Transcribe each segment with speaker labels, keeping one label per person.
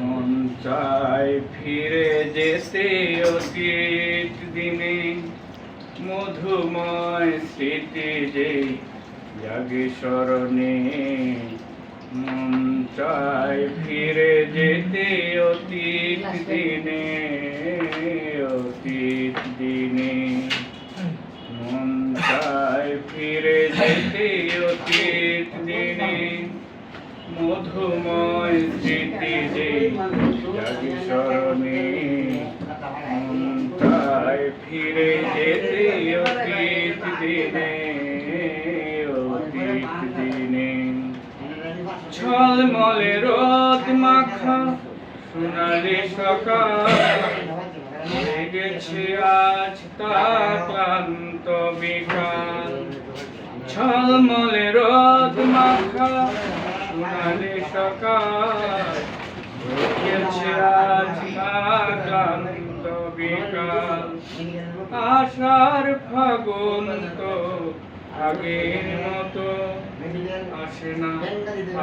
Speaker 1: মন চায় ফিরে যেতে অতীত দিনে মধুময় স্মৃতি যে জাগে স্মরণে। মন চায় ফিরে যেতে অতীত দিনে মধুময় স্মৃতি যে জাগি চায় ফিরে যেতে অতীত দিনে দিনে। ছলমলে রোদ মাখা সোনালি সকাল, লেগেছে আজ তা ক্লান্ত বিকাল। ঝলমলে রোদ মাখা সোনালি সকাল বিকাল। আশার ফাগুন তো আগের মতো আসে না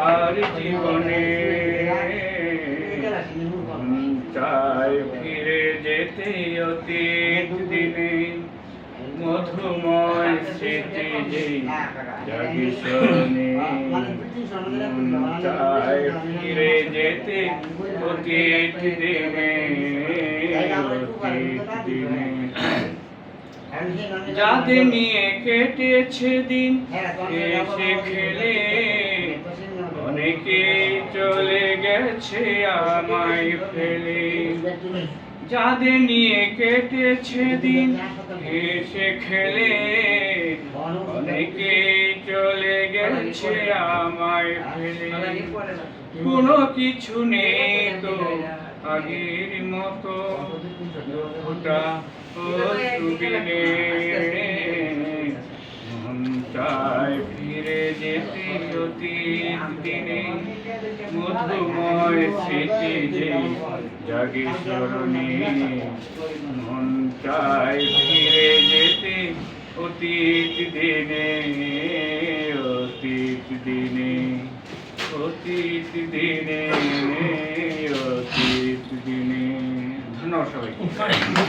Speaker 1: আর জীবনে। চায় ফিরে যেতে অতীত দিনে মধুময় স্মৃতি যে জাগি স্মরণে চায় ফিরে যেতে অতীত দিনে অতীত দিনে যাদের নিয়ে কেটেছে দিন এসে খেলে অনেকে চলে গেছে আমায় ফেলে? যাদের নিয়ে কেটেছে দিন, এসে খেলে। অনেকে চলে গেছে আমায় ফেলে? কোনো কিছু নেই তো আগের মতো। দুঃখটা ও সুবিনে যেতে অতীত দিনে মধুময় স্মৃতি যে জাগে মন চায় ফিরে যেতে অতীত দিনে অতীত দিনে অতীত দিনে অতীত দিনে। ধন্যবাদ সবাইকে।